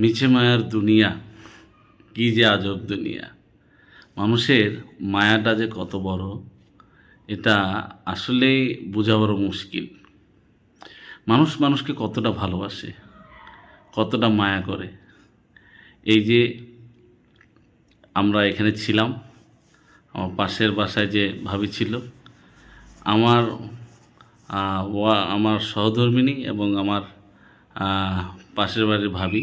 মিছে মায়ার দুনিয়া, কী যে আজব দুনিয়া। মানুষের মায়াটা যে কত বড়, এটা আসলেই বোঝা বড় মুশকিল। মানুষ মানুষকে কতটা ভালোবাসে, কতটা মায়া করে। এই যে আমরা এখানে ছিলাম, আমার পাশের বাসায় যে ভাবি ছিল, আমার আমার সহধর্মিণী এবং আমার পাশের বাড়ির ভাবি।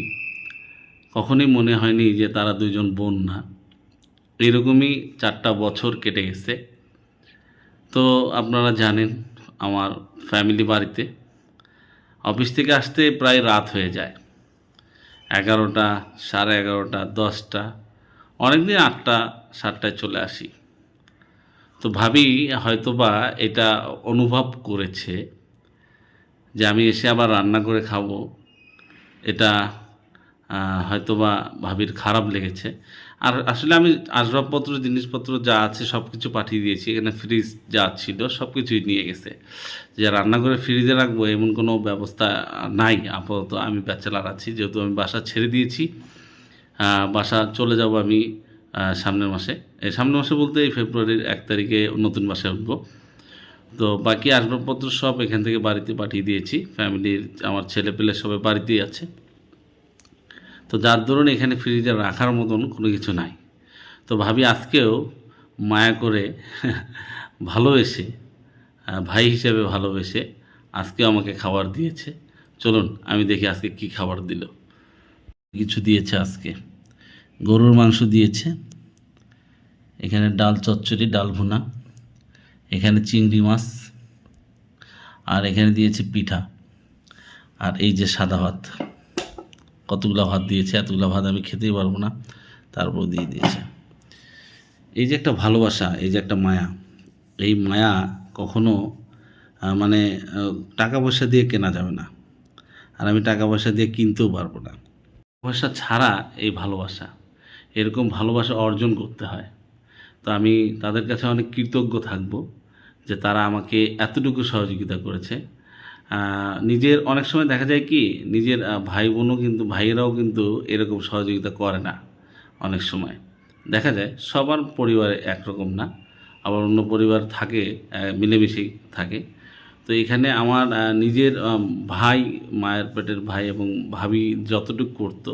কখনোই মনে হয়নি যে তারা দুজন বোন না। এরকমই চারটা বছর কেটে গেছে। তো আপনারা জানেন আমার ফ্যামিলি বাড়িতে অফিস থেকে আসতে প্রায় রাত হয়ে যায়। এগারোটা, সাড়ে এগারোটা, দশটা, অনেকদিন আটটা, সাতটায় চলে আসি। তো ভাবি হয়তোবা এটা অনুভব করেছে যে আমি এসে আবার রান্না করে খাব। এটা হয়তোবা ভাবির খারাপ লেগেছে। আর আসলে আমি আসবাবপত্র, জিনিসপত্র যা আছে সব কিছু পাঠিয়ে দিয়েছি। এখানে ফ্রিজ যা ছিল সব কিছুই নিয়ে গেছে। যে রান্নাঘরে ফ্রিজে রাখব এমন কোনো ব্যবস্থা নাই। আপাতত আমি ব্যাচেলার আছি, যেহেতু আমি বাসা ছেড়ে দিয়েছি। বাসা চলে যাব আমি সামনের মাসে। এই সামনের মাসে বলতে এই ফেব্রুয়ারির এক তারিখে নতুন বাসে উঠবো। তো বাকি আসবাবপত্র সব এখান থেকে বাড়িতে পাঠিয়ে দিয়েছি। ফ্যামিলির আমার ছেলে পেলে সবাই বাড়িতেই আছে। তো যার দরুন এখানে ফ্রিজে রাখার মতন কোনো কিছু নাই। তো ভাবি আজকেও মায়া করে ভালোবেসে ভাই হিসেবে ভালোবেসে আজকেও আমাকে খাবার দিয়েছে। চলুন, আমি দেখি আজকে কি খাবার দিল। কিছু দিয়েছে আজকে। গরুর মাংস দিয়েছে। এখানে ডাল চচ্চড়ি, ডাল ভুনা। এখানে চিংড়ি মাছ। আর এখানে দিয়েছে পিঠা। আর এই যে সাদা ভাত। কতগুলো ভাত দিয়েছে, এতগুলো ভাত আমি খেতেই পারব না। তারপর দিয়ে দিয়েছে। এই যে একটা ভালোবাসা, এই যে একটা মায়া, এই মায়া কখনো মানে টাকা পয়সা দিয়ে কেনা যাবে না। আর আমি টাকা পয়সা দিয়ে কিনতেও পারব না। পয়সা ছাড়া এই ভালোবাসা, এরকম ভালোবাসা অর্জন করতে হয়। তো আমি তাদের কাছে অনেক কৃতজ্ঞ থাকব যে তারা আমাকে এতটুকু সহযোগিতা করেছে। নিজের অনেক সময় দেখা যায় কি, নিজের ভাই বোনও কিন্তু, ভাইয়েরাও কিন্তু এরকম সহযোগিতা করে না অনেক সময়। দেখা যায় সবার পরিবারে একরকম না, আবার অন্য পরিবার থাকে মিলেমিশে থাকে। তো এখানে আমার নিজের ভাই, মায়ের পেটের ভাই এবং ভাবি যতটুকু করতো,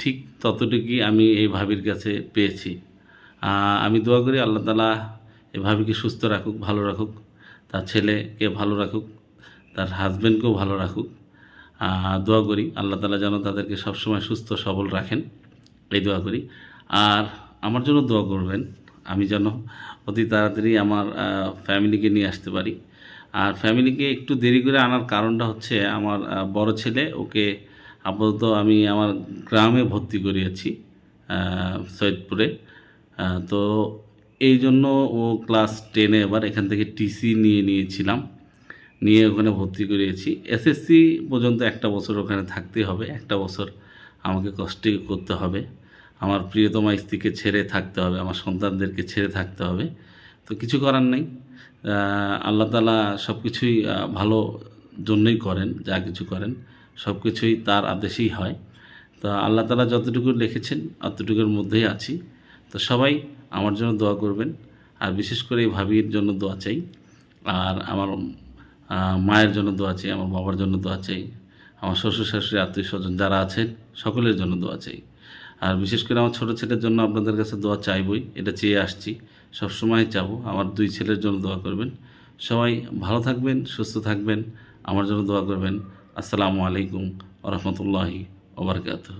ঠিক ততটুকুই আমি এই ভাবির কাছে পেয়েছি। আমি দোয়া করি আল্লাহ তালা এই ভাবিকে সুস্থ রাখুক, ভালো রাখুক, তার ছেলেকে ভালো রাখুক। তার হাজব্যান্ডকেও ভালো রাখুক। দোয়া করি, আল্লাহ তালা যেন তাদেরকে সবসময় সুস্থ, সবল রাখেন। এই দোয়া করি। আর আমার জন্য দোয়া করবেন, আমি যেন অতি তাড়াতাড়ি আমার ফ্যামিলিকে নিয়ে আসতে পারি। আর ফ্যামিলিকে একটু দেরি করে আনার কারণটা হচ্ছে আমার বড় ছেলে, ওকে আপাতত আমি আমার গ্রামে ভর্তি করিয়েছি সৈয়দপুরে। তো এই জন্য ও ক্লাস টেনে এবার এখান থেকে টিসি নিয়ে নিয়েছিলাম। নিয়ে ওখানে ভর্তি করিয়েছি। এসএসসি পর্যন্ত একটা বছর ওখানে থাকতে হবে, একটা বছর আমাকে কষ্ট করতে হবে। আমার প্রিয়তমা স্ত্রীকে ছেড়ে থাকতে হবে, আমার সন্তানদেরকে ছেড়ে থাকতে হবে। তো কিছু করার নেই। আল্লাহ তালা সব কিছুই ভালো জন্যই করেন, যা কিছু করেন সব কিছুই তার আদেশেই হয়। তো আল্লাহ তালা যতটুকু লিখেছেন, অতটুকুর মধ্যেই আছি। তো সবাই আমার জন্য দোয়া করবেন, আর বিশেষ করে এই ভাবির জন্য দোয়া চাই। আর আমার মায়ের জন্য দোয়া চাই, আমার বাবার জন্য দোয়া চাই, আমার শ্বশুর শাশুড়ি, আত্মীয় স্বজন যারা আছেন, সকলের জন্য দোয়া চাই। আর বিশেষ করে আমার ছোটো ছেলের জন্য আপনাদের কাছে দোয়া চাইবই, এটা চেয়ে আসছি। সবসময় চাবো আমার দুই ছেলের জন্য দোয়া করবেন। সবাই ভালো থাকবেন, সুস্থ থাকবেন, আমার জন্য দোয়া করবেন। আসসালামু আলাইকুম রহমতুল্লাহি ওবরকাতহ